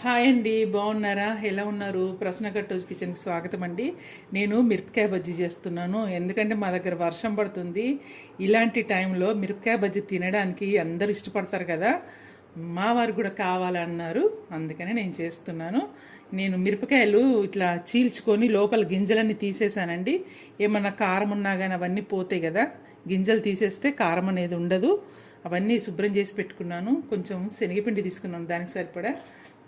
Hi అండి బాగున్నారా? ఎలా ఉన్నారు? ప్రశ్న కట్టోజ్ కిచెన్కి స్వాగతం అండి. నేను మిరపకాయ బజ్జీ చేస్తున్నాను. ఎందుకంటే మా దగ్గర వర్షం పడుతుంది. ఇలాంటి టైంలో మిరపకాయ బజ్జీ తినడానికి అందరూ ఇష్టపడతారు కదా. మా వారు కూడా కావాలన్నారు. అందుకని నేను చేస్తున్నాను. నేను మిరపకాయలు ఇట్లా చీల్చుకొని లోపల గింజలన్నీ తీసేసానండి. ఏమన్నా కారం ఉన్నా కానీ అవన్నీ పోతాయి కదా. గింజలు తీసేస్తే కారం అనేది ఉండదు. అవన్నీ శుభ్రం చేసి పెట్టుకున్నాను. కొంచెం శనగపిండి తీసుకున్నాను. దానికి సరిపడా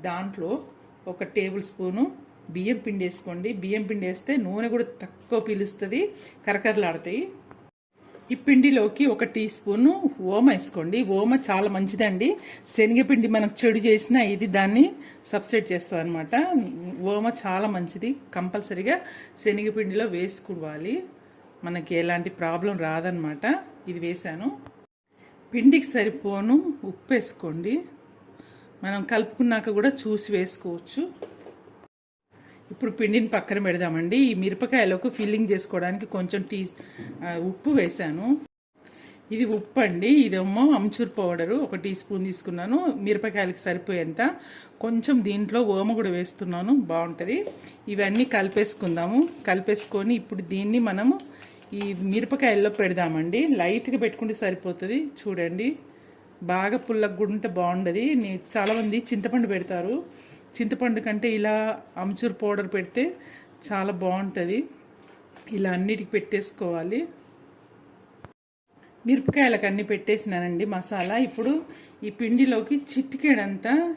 దాంట్లో ఒక టేబుల్ స్పూను బియ్యం పిండి వేసుకోండి. బియ్యం పిండి వేస్తే నూనె కూడా తక్కువ పీలుస్తుంది కరకరలాడతాయి. ఈ పిండిలోకి ఒక టీ స్పూను ఓమ వేసుకోండి. ఓమ చాలా మంచిదండి. శనగపిండి మనకు చెడు చేసినా ఇది దాన్ని సబ్స్టిట్యూట్ చేస్తుంది అనమాట ఓమ చాలా మంచిది. కంపల్సరిగా శనగపిండిలో వేసుకోవాలి. మనకి ఎలాంటి ప్రాబ్లం రాదనమాట ఇది వేసాను. పిండికి సరిపోను ఉప్పు వేసుకోండి. మనం కలుపుకున్నాక కూడా చూసి వేసుకోవచ్చు. ఇప్పుడు పిండిని పక్కన పెడదామండి. ఈ మిరపకాయలకు ఫిల్లింగ్ చేసుకోవడానికి కొంచెం టీ ఉప్పు వేసాను ఇది ఉప్పు అండి. ఇదేమో అమ్చూర్ పౌడరు. ఒక టీ స్పూన్ తీసుకున్నాను. మిరపకాయలకు సరిపోయేంత. కొంచెం దీంట్లో ఓమ కూడా వేస్తున్నాను. బాగుంటుంది. ఇవన్నీ కలిపేసుకుందాము. కలిపేసుకొని ఇప్పుడు దీన్ని మనము ఈ మిరపకాయల్లో పెడదామండి. లైట్గా పెట్టుకుంటే సరిపోతుంది. చూడండి. బాగా పుల్లగా కూడా ఉంటే బాగుండదు. చాలామంది చింతపండు పెడతారు. చింతపండు కంటే ఇలా అమ్చూర్ పౌడర్ పెడితే చాలా బాగుంటుంది. ఇలా అన్నిటికి పెట్టేసుకోవాలి. మిరపకాయలకు అన్ని పెట్టేసినానండి మసాలా. ఇప్పుడు ఈ పిండిలోకి చిటికెడంతా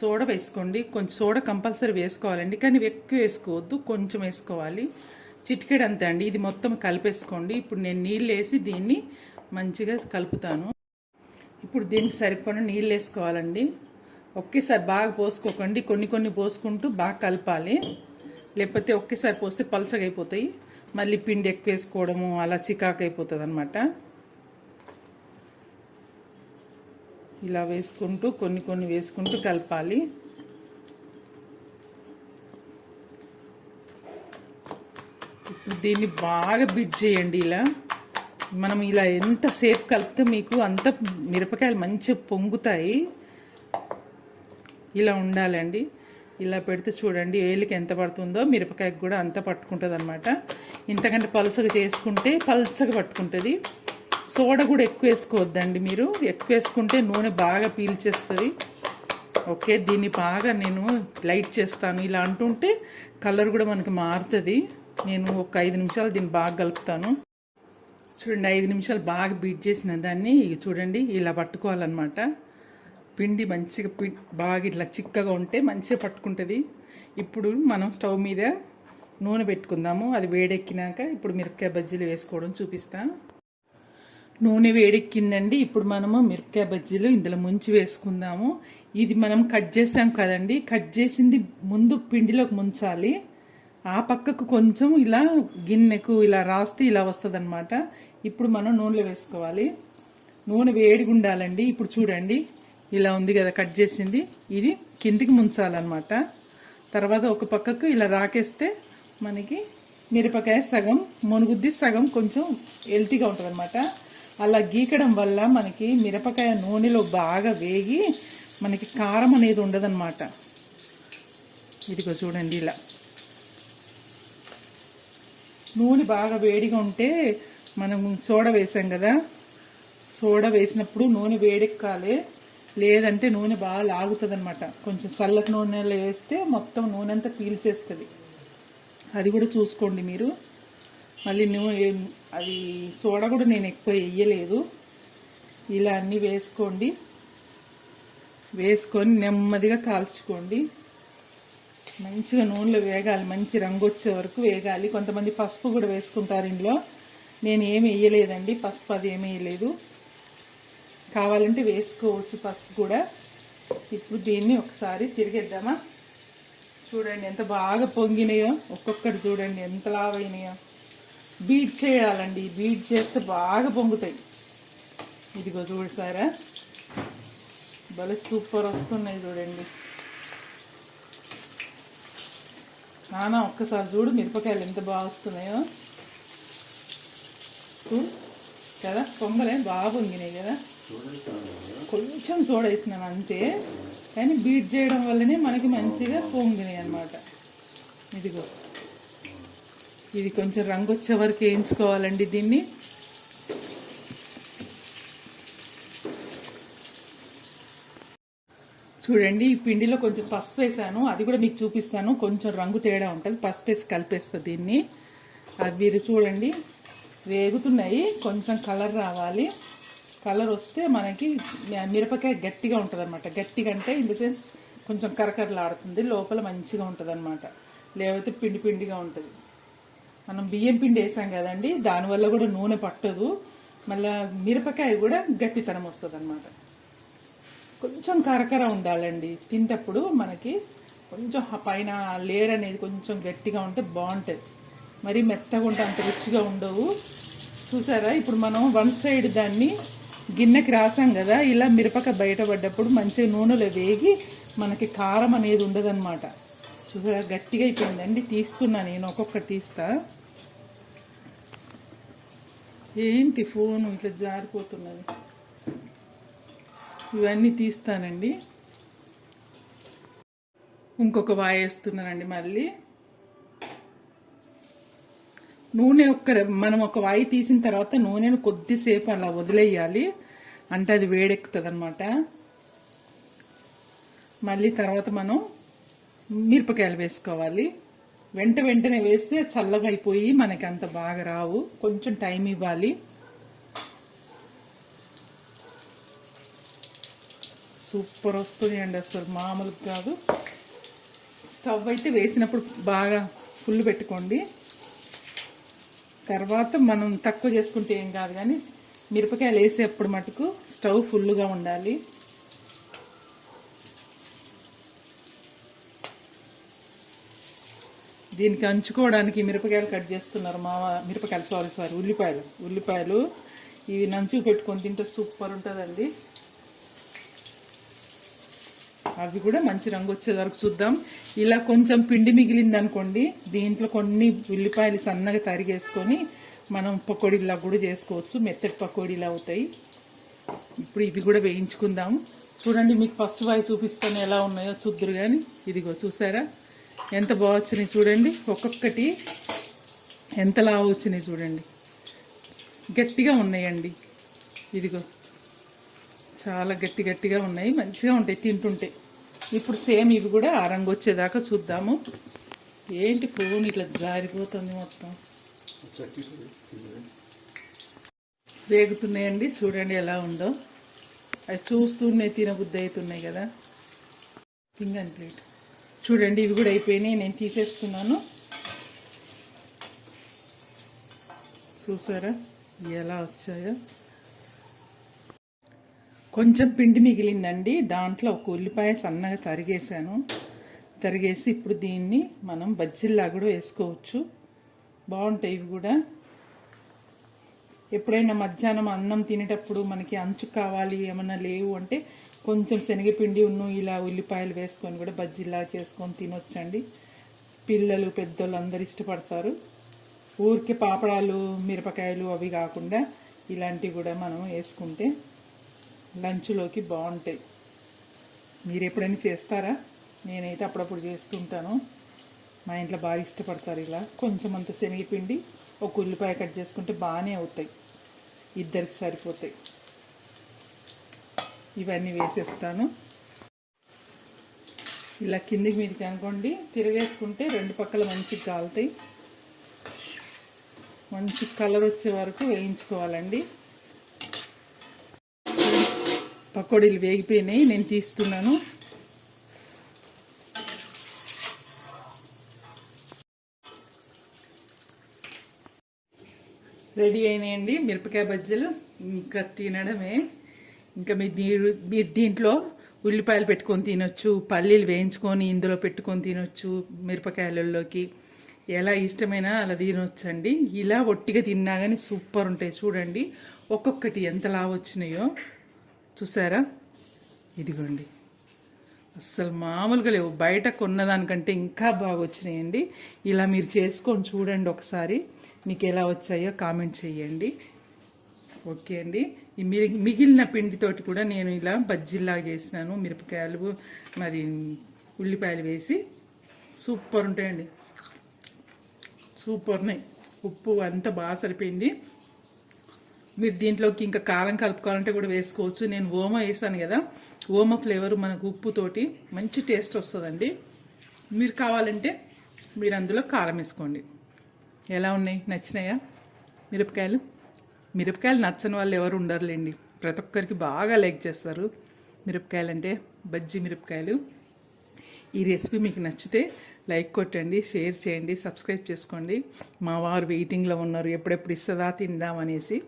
సోడా వేసుకోండి. కొంచెం సోడా కంపల్సరీ వేసుకోవాలండి. కానీ ఎక్కువ వేసుకోవద్దు. కొంచెం వేసుకోవాలి. చిటికెడంతా అండి. ఇది మొత్తం కలిపేసుకోండి. ఇప్పుడు నేను నీళ్ళు వేసి దీన్ని మంచిగా కలుపుతాను. ఇప్పుడు దీనికి సరిపడిన నీళ్ళు వేసుకోవాలండి ఒకేసారి బాగా పోసుకోకండి. కొన్ని కొన్ని పోసుకుంటూ బాగా కలపాలి. లేకపోతే ఒకేసారి పోస్తే పలసగా అయిపోతాయి మళ్ళీ పిండి ఎక్కువ వేసుకోవడము అలా చికాకు అయిపోతుంది అనమాట ఇలా వేసుకుంటూ కొన్ని కొన్ని వేసుకుంటూ కలపాలి. ఇప్పుడు దీన్ని బాగా బిట్ చేయండి ఇలా. మనం ఇలా ఎంతసేపు కలిపితే మీకు అంత మిరపకాయలు మంచిగా పొంగుతాయి. ఇలా ఉండాలండి. ఇలా పెడితే చూడండి వేలికి ఎంత పడుతుందో మిరపకాయకు కూడా అంత పట్టుకుంటుంది అనమాట ఇంతకంటే పలుసగా చేసుకుంటే పలసగా పట్టుకుంటుంది. సోడా కూడా ఎక్కువ వేసుకోవద్దండి మీరు. ఎక్కువ వేసుకుంటే నూనె బాగా పీల్చేస్తుంది. ఓకే దీన్ని బాగా నేను లైట్ చేస్తాను. ఇలా అంటుంటే కలర్ కూడా మనకి మారుతుంది. నేను ఒక ఐదు నిమిషాలు దీన్ని బాగా కలుపుతాను. చూడండి ఐదు నిమిషాలు బాగా బీట్ చేసిన దాన్ని ఇక చూడండి ఇలా పట్టుకోవాలన్నమాట. పిండి మంచిగా పి బాగా ఇట్లా చిక్కగా ఉంటే మంచిగా పట్టుకుంటుంది. ఇప్పుడు మనం స్టవ్ మీద నూనె పెట్టుకుందాము. అది వేడెక్కినాక ఇప్పుడు మిరపకాయ బజ్జీలు వేసుకోవడం చూపిస్తా. నూనె వేడెక్కిందండి. ఇప్పుడు మనము మిరపకాయ బజ్జీలు ఇందులో ముంచి వేసుకుందాము. ఇది మనం కట్ చేసాం కదండి. కట్ చేసింది ముందు పిండిలోకి ముంచాలి. ఆ పక్కకు కొంచెం ఇలా గిన్నెకు ఇలా రాస్తే ఇలా వస్తుంది ఇప్పుడు మనం నూనెలో వేసుకోవాలి. నూనె వేడిగా ఉండాలండి. ఇప్పుడు చూడండి ఇలా ఉంది కదా కట్ చేసింది. ఇది కిందికి ముంచాలన్నమాట. తర్వాత ఒక పక్కకు ఇలా రాకేస్తే మనకి మిరపకాయ సగం మునుగుద్ది సగం కొంచెం హెల్తీగా ఉంటుంది అలా గీకడం వల్ల మనకి మిరపకాయ నూనెలో బాగా వేగి మనకి కారం అనేది ఉండదన్నమాట. ఇదిగో చూడండి ఇలా. నూనె బాగా వేడిగా ఉంటే మనం సోడా వేసాం కదా. సోడా వేసినప్పుడు నూనె వేడెక్కాలి. లేదంటే నూనె బాగా లాగుతుంది అనమాట కొంచెం చల్లటి నూనెలో వేస్తే మొత్తం నూనె అంతా పీల్చేస్తుంది. అది కూడా చూసుకోండి మీరు. మళ్ళీ నూనె అది సోడా కూడా నేను ఎక్కువ వేయలేదు. ఇలా అన్నీ వేసుకోండి. వేసుకొని నెమ్మదిగా కాల్చుకోండి. మంచిగా నూనెలో వేగాలి మంచి రంగు వచ్చే వరకు వేగాలి. కొంతమంది పసుపు కూడా వేసుకుంటారు ఇందులో. నేను ఏమి వేయలేదండి పసుపు అది ఏమి వేయలేదు. కావాలంటే వేసుకోవచ్చు పసుపు కూడా. ఇప్పుడు దీన్ని ఒకసారి తిరిగేద్దామా? చూడండి ఎంత బాగా పొంగినాయో. ఒక్కొక్కటి చూడండి ఎంత లావైనాయో. బీట్ చేయాలండి బీట్ చేస్తే బాగా పొంగుతాయి. ఇదిగో చూడసారా భలే సూపర్ వస్తున్నాయి చూడండి. నాన్న ఒక్కసారి చూడు మిరపకాయలు ఎంత బాగా వస్తున్నాయో. కదా పొంగలే బాగా పొంగినాయి కదా. కొంచెం సోడా వేసినాను అంతే. కానీ బీట్ చేయడం వల్లనే మనకి మంచిగా పొంగినాయి అనమాట ఇదిగో. ఇది కొంచెం రంగు వచ్చే వరకు వేయించుకోవాలండి దీన్ని. చూడండి ఈ పిండిలో కొంచెం పసుపు వేసాను. అది కూడా మీకు చూపిస్తాను. కొంచెం రంగు తేడా ఉంటుంది. పసుపు వేసి కలిపేస్తా దీన్ని. అది మీరు చూడండి. వేగుతున్నాయి. కొంచెం కలర్ రావాలి. కలర్ వస్తే మనకి మిరపకాయ గట్టిగా ఉంటుంది అనమాట గట్టిగా అంటే ఇన్ ద సెన్స్ కొంచెం కరకరలాడుతుంది. లోపల మంచిగా ఉంటుంది అనమాట లేకపోతే పిండి పిండిగా ఉంటుంది. మనం బియ్యం పిండి వేసాం కదండి దానివల్ల కూడా నూనె పట్టదు. మళ్ళీ మిరపకాయ కూడా గట్టితనం వస్తుంది అనమాట కొంచెం కరకర ఉండాలండి. తింటప్పుడు మనకి కొంచెం పైన లేయర్ అనేది కొంచెం గట్టిగా ఉంటే బాగుంటుంది. మరి మెత్తగా ఉంటే అంత రుచిగా ఉండవు. చూసారా? ఇప్పుడు మనం వన్ సైడ్ దాన్ని గిన్నెకి రాసాం కదా ఇలా మిరపకాయ బయటపడ్డప్పుడు మంచిగా నూనెలో వేగి మనకి కారం అనేది ఉండదన్నమాట. చూసారా? గట్టిగా అయిపోయిందండి. తీస్తున్నా నేను ఒక్కొక్కటి తీస్తా. ఏంటి ఫోన్? ఇట్లా జారిపోతున్నది. ఇవన్నీ తీస్తానండి. ఇంకొక వాయి వేస్తున్నానండి మళ్ళీ. నూనె ఒక్క మనం ఒక వాయి తీసిన తర్వాత నూనెను కొద్దిసేపు అలా వదిలేయాలి. అంటే అది వేడెక్కుతుంది అనమాట మళ్ళీ తర్వాత మనం మిరపకాయలు వేసుకోవాలి. వెంట వెంటనే వేస్తే చల్లగా అయిపోయి మనకి అంత బాగా రావు. కొంచెం టైం ఇవ్వాలి. సూపర్ వస్తుంది అండి అసలు మామూలు కాదు. స్టవ్ అయితే వేసినప్పుడు బాగా ఫుల్ పెట్టుకోండి. తర్వాత మనం తక్కువ చేసుకుంటే ఏం కాదు కానీ మిరపకాయలు వేసేప్పుడు మటుకు స్టవ్ ఫుల్గా ఉండాలి. దీనికి అంచుకోవడానికి మిరపకాయలు కట్ చేస్తున్నారు మా మిరపకాయలు సారీ సారీ ఉల్లిపాయలు. ఉల్లిపాయలు ఇవి నంచు పెట్టుకొని తింటే సూపర్ ఉంటుందండి. అవి కూడా మంచి రంగు వచ్చే వరకు చూద్దాం. ఇలా కొంచెం పిండి మిగిలింది అనుకోండి దీంట్లో కొన్ని ఉల్లిపాయలు సన్నగా తరిగేసుకొని మనం పకోడీలా కూడా చేసుకోవచ్చు. మెత్తటి పకోడీలా అవుతాయి. ఇప్పుడు ఇవి కూడా వేయించుకుందాం. చూడండి మీకు ఫస్ట్ వాయి చూపిస్తాను ఎలా ఉన్నాయో చూద్దరు కానీ ఇదిగో చూసారా? ఎంత బాగా వచ్చినాయి చూడండి. ఒక్కొక్కటి ఎంత వచ్చినాయి చూడండి. గట్టిగా ఉన్నాయండి. ఇదిగో. చాలా గట్టి గట్టిగా ఉన్నాయి. మంచిగా ఉంటాయి తింటుంటే. ఇప్పుడు సేమ్ ఇవి కూడా ఆ రంగు వచ్చేదాకా చూద్దాము. ఏంటి ఫోన్ ఇట్లా జారిపోతుంది మొత్తం? వేగుతున్నాయండి. చూడండి ఎలా ఉందో. అది చూస్తూనే తినబుద్ధి అవుతున్నాయి కదా. పింగన్ ప్లేట్. చూడండి ఇవి కూడా అయిపోయినాయి. నేను తీసేస్తున్నాను. చూసారా? ఎలా వచ్చాయో? కొంచెం పిండి మిగిలిందండి. దాంట్లో ఒక ఉల్లిపాయ సన్నగా తరిగేసాను తరిగేసి ఇప్పుడు దీన్ని మనం బజ్జీల్లా కూడా వేసుకోవచ్చు. బాగుంటాయి ఇవి కూడా. ఎప్పుడైనా మధ్యాహ్నం అన్నం తినేటప్పుడు మనకి అంచు కావాలి ఏమన్నా లేవు అంటే కొంచెం శనగపిండి ఉన్ను ఇలా ఉల్లిపాయలు వేసుకొని కూడా బజ్జీలా చేసుకొని తినొచ్చండి. పిల్లలు పెద్దోళ్ళు అందరు ఇష్టపడతారు. ఊరికే పాపడాలు మిరపకాయలు అవి కాకుండా ఇలాంటివి కూడా మనం వేసుకుంటే లంచ్లోకి బాగుంటాయి. మీరు ఎప్పుడైనా చేస్తారా? నేనైతే అప్పుడప్పుడు చేస్తుంటాను. మా ఇంట్లో బాగా ఇష్టపడతారు ఇలా. కొంచెం అంత శనగపిండి ఒక ఉల్లిపాయ కట్ చేసుకుంటే బాగానే అవుతాయి. ఇద్దరికి సరిపోతాయి. ఇవన్నీ వేసేస్తాను. ఇలా కిందికి మీదకి అనుకోండి. తిరగేసుకుంటే రెండు పక్కల మంచిగా కాలుతాయి. మంచి కలర్ వచ్చే వరకు వేయించుకోవాలండి. పకోడీలు వేగిపోయినాయి నేను తీస్తున్నాను. రెడీ అయినాయండి మిరపకాయ బజ్జీలు. ఇంకా తినడమే. ఇంకా మీ మీరు దీంట్లో ఉల్లిపాయలు పెట్టుకొని తినొచ్చు పల్లీలు వేయించుకొని ఇందులో పెట్టుకొని తినొచ్చు మిరపకాయలలోకి. ఎలా ఇష్టమైనా అలా తినొచ్చండి. ఇలా ఒట్టిగా తిన్నా కానీ సూపర్ ఉంటాయి. చూడండి ఒక్కొక్కటి ఎంత లావు వచ్చినాయో. చూసారా? ఇదిగోండి. అస్సలు మామూలుగా లేవు. బయట కొన్నదానికంటే ఇంకా బాగా వచ్చినాయండి ఇలా మీరు చేసుకొని చూడండి ఒకసారి. మీకు ఎలా వచ్చాయో కామెంట్ చేయండి. ఓకే అండి. ఈ మిగిలిన పిండితోటి కూడా నేను ఇలా బజ్జీలాగా చేసినాను మిరపకాయలు మరి ఉల్లిపాయలు వేసి సూపర్ ఉంటాయండి. సూపర్ ఉన్నాయి. ఉప్పు అంతా బాగా సరిపోయింది. మీరు దీంట్లోకి ఇంకా కారం కలుపుకోవాలంటే కూడా వేసుకోవచ్చు. నేను ఓమ వేసాను కదా. ఓమ ఫ్లేవర్ మనకు ఉప్పుతోటి మంచి టేస్ట్ వస్తుందండి. మీరు కావాలంటే మీరు అందులో కారం వేసుకోండి. ఎలా ఉన్నాయి? నచ్చినాయా? మిరపకాయలు? మిరపకాయలు నచ్చని వాళ్ళు ఎవరు ఉండరులేండి. ప్రతి ఒక్కరికి బాగా లైక్ చేస్తారు. మిరపకాయలు అంటే బజ్జీ మిరపకాయలు. ఈ రెసిపీ మీకు నచ్చితే లైక్ కొట్టండి షేర్ చేయండి సబ్స్క్రైబ్ చేసుకోండి. మా వారు వెయిటింగ్లో ఉన్నారు. ఎప్పుడెప్పుడు ఇస్తుందా తిందామనేసి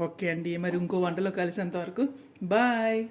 ఓకే అండి. మరి ఇంకో వంటలో కలిసేంత వరకు. బాయ్.